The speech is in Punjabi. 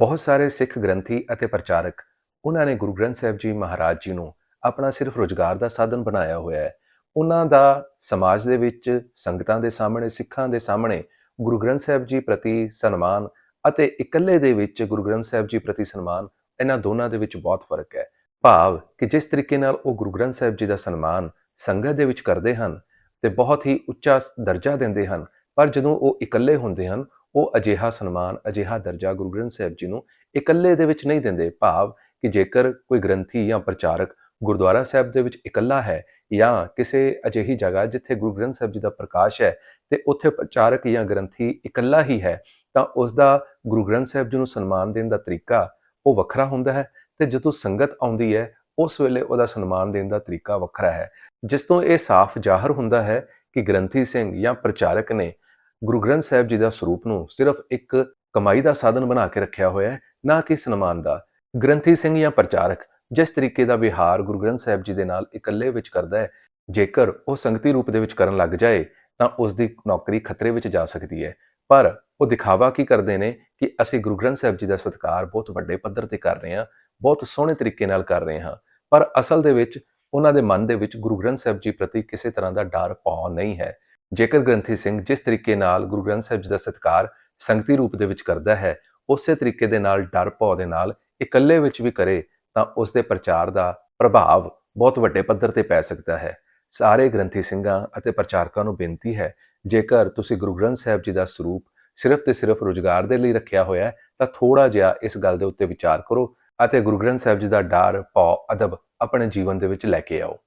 ਬਹੁਤ ਸਾਰੇ ਸਿੱਖ ਗ੍ਰੰਥੀ ਅਤੇ ਪ੍ਰਚਾਰਕ ਉਹਨਾਂ ਨੇ ਗੁਰੂ ਗ੍ਰੰਥ ਸਾਹਿਬ ਜੀ ਮਹਾਰਾਜ ਜੀ ਨੂੰ ਆਪਣਾ ਸਿਰਫ ਰੋਜ਼ਗਾਰ ਦਾ ਸਾਧਨ ਬਣਾਇਆ ਹੋਇਆ ਹੈ। ਉਹਨਾਂ ਦਾ ਸਮਾਜ ਦੇ ਵਿੱਚ, ਸੰਗਤਾਂ ਦੇ ਸਾਹਮਣੇ, ਸਿੱਖਾਂ ਦੇ ਸਾਹਮਣੇ ਗੁਰੂ ਗ੍ਰੰਥ ਸਾਹਿਬ ਜੀ ਪ੍ਰਤੀ ਸਨਮਾਨ ਅਤੇ ਇਕੱਲੇ ਦੇ ਵਿੱਚ ਗੁਰੂ ਗ੍ਰੰਥ ਸਾਹਿਬ ਜੀ ਪ੍ਰਤੀ ਸਨਮਾਨ, ਇਹਨਾਂ ਦੋਨਾਂ ਦੇ ਵਿੱਚ ਬਹੁਤ ਫ਼ਰਕ ਹੈ। ਭਾਵ ਕਿ ਜਿਸ ਤਰੀਕੇ ਨਾਲ ਉਹ ਗੁਰੂ ਗ੍ਰੰਥ ਸਾਹਿਬ ਜੀ ਦਾ ਸਨਮਾਨ ਸੰਗਤ ਦੇ ਵਿੱਚ ਕਰਦੇ ਹਨ ਤੇ ਬਹੁਤ ਹੀ ਉੱਚਾ ਦਰਜਾ ਦਿੰਦੇ ਹਨ, ਪਰ ਜਦੋਂ ਉਹ ਇਕੱਲੇ ਹੁੰਦੇ ਹਨ ਉਹ ਅਜਿਹਾ ਸਨਮਾਨ, ਅਜਿਹਾ ਦਰਜਾ ਗੁਰੂ ਗ੍ਰੰਥ ਸਾਹਿਬ ਜੀ ਨੂੰ ਇਕੱਲੇ ਦੇ ਵਿੱਚ ਨਹੀਂ ਦਿੰਦੇ। ਭਾਵ ਕਿ ਜੇਕਰ ਕੋਈ ਗ੍ਰੰਥੀ ਜਾਂ ਪ੍ਰਚਾਰਕ ਗੁਰਦੁਆਰਾ ਸਾਹਿਬ ਦੇ ਵਿੱਚ ਇਕੱਲਾ ਹੈ ਜਾਂ ਕਿਸੇ ਅਜਿਹੀ ਜਗ੍ਹਾ ਜਿੱਥੇ ਗੁਰੂ ਗ੍ਰੰਥ ਸਾਹਿਬ ਜੀ ਦਾ ਪ੍ਰਕਾਸ਼ ਹੈ ਤੇ ਉੱਥੇ ਪ੍ਰਚਾਰਕ ਜਾਂ ਗ੍ਰੰਥੀ ਇਕੱਲਾ ਹੀ ਹੈ, ਤਾਂ ਉਸ ਦਾ ਗੁਰੂ ਗ੍ਰੰਥ ਸਾਹਿਬ ਜੀ ਨੂੰ ਸਨਮਾਨ ਦੇਣ ਦਾ ਤਰੀਕਾ ਉਹ ਵੱਖਰਾ ਹੁੰਦਾ ਹੈ ਤੇ ਜਦੋਂ ਸੰਗਤ ਆਉਂਦੀ ਹੈ, ਉਸ ਵੇਲੇ ਉਹਦਾ ਸਨਮਾਨ ਦੇਣ ਦਾ ਤਰੀਕਾ ਵੱਖਰਾ ਹੈ। ਜਿਸ ਤੋਂ ਇਹ ਸਾਫ਼ ਜ਼ਾਹਰ ਹੁੰਦਾ ਹੈ ਕਿ ਗ੍ਰੰਥੀ ਸਿੰਘ ਜਾਂ ਪ੍ਰਚਾਰਕ ਨੇ ਗੁਰੂ ਗ੍ਰੰਥ ਸਾਹਿਬ ਜੀ ਦਾ ਸਰੂਪ ਨੂੰ ਸਿਰਫ ਇੱਕ ਕਮਾਈ ਦਾ ਸਾਧਨ ਬਣਾ ਕੇ ਰੱਖਿਆ ਹੋਇਆ ਹੈ, ਨਾ ਕਿ ਸਨਮਾਨ ਦਾ। ਗ੍ਰੰਥੀ ਸਿੰਘ ਜਾਂ ਪ੍ਰਚਾਰਕ ਜਿਸ ਤਰੀਕੇ ਦਾ ਵਿਹਾਰ ਗੁਰੂ ਗ੍ਰੰਥ ਸਾਹਿਬ ਜੀ ਦੇ ਨਾਲ ਇਕੱਲੇ ਵਿੱਚ ਕਰਦਾ ਹੈ, ਜੇਕਰ ਉਹ ਸੰਗਤੀ ਰੂਪ ਦੇ ਵਿੱਚ ਕਰਨ ਲੱਗ ਜਾਏ, ਤਾਂ ਉਸ ਦੀ ਨੌਕਰੀ ਖਤਰੇ ਵਿੱਚ ਜਾ ਸਕਦੀ ਹੈ। ਪਰ ਉਹ ਦਿਖਾਵਾ ਕੀ ਕਰਦੇ ਨੇ ਕਿ ਅਸੀਂ ਗੁਰੂ ਗ੍ਰੰਥ ਸਾਹਿਬ ਜੀ ਦਾ ਸਤਿਕਾਰ ਬਹੁਤ ਵੱਡੇ ਪੱਧਰ ਤੇ ਕਰ ਰਹੇ ਹਾਂ, ਬਹੁਤ ਸੋਹਣੇ ਤਰੀਕੇ ਨਾਲ ਕਰ ਰਹੇ ਹਾਂ। ਪਰ ਅਸਲ ਦੇ ਵਿੱਚ ਉਹਨਾਂ ਦੇ ਮਨ ਦੇ ਵਿੱਚ ਗੁਰੂ ਗ੍ਰੰਥ ਸਾਹਿਬ ਜੀ ਪ੍ਰਤੀ ਕਿਸੇ ਤਰ੍ਹਾਂ ਦਾ ਡਰ ਪਾਉ ਨਹੀਂ ਹੈ। ਜੇਕਰ ਗ੍ਰੰਥੀ ਸਿੰਘ ਜਿਸ ਤਰੀਕੇ ਨਾਲ ਗੁਰੂ ਗ੍ਰੰਥ ਸਾਹਿਬ ਜੀ ਦਾ ਸਤਿਕਾਰ ਸੰਗਤੀ ਰੂਪ ਦੇ ਵਿੱਚ ਕਰਦਾ ਹੈ, ਉਸੇ ਤਰੀਕੇ ਦੇ ਨਾਲ ਡਰ ਪਾਉ ਦੇ ਨਾਲ ਇਕੱਲੇ ਵਿੱਚ ਵੀ ਕਰੇ, ਤਾਂ ਉਸ ਦੇ ਪ੍ਰਚਾਰ ਦਾ ਪ੍ਰਭਾਵ ਬਹੁਤ ਵੱਡੇ ਪੱਧਰ ਤੇ ਪੈ ਸਕਦਾ ਹੈ। ਸਾਰੇ ਗ੍ਰੰਥੀ ਸਿੰਘਾਂ ਅਤੇ ਪ੍ਰਚਾਰਕਾਂ ਨੂੰ ਬੇਨਤੀ ਹੈ, ਜੇਕਰ ਤੁਸੀਂ ਗੁਰੂ ਗ੍ਰੰਥ ਸਾਹਿਬ ਜੀ ਦਾ ਸਰੂਪ ਸਿਰਫ ਤੇ ਸਿਰਫ ਰੋਜ਼ਗਾਰ ਦੇ ਲਈ ਰੱਖਿਆ ਹੋਇਆ ਹੈ, ਤਾਂ ਥੋੜਾ ਜਿਹਾ ਇਸ ਗੱਲ ਦੇ ਉੱਤੇ ਵਿਚਾਰ ਕਰੋ ਅਤੇ ਗੁਰੂ ਗ੍ਰੰਥ ਸਾਹਿਬ ਜੀ ਦਾ ਡਰ ਪਾਉ ਅਦਬ ਆਪਣੇ ਜੀਵਨ ਦੇ ਵਿੱਚ ਲੈ ਕੇ ਆਓ।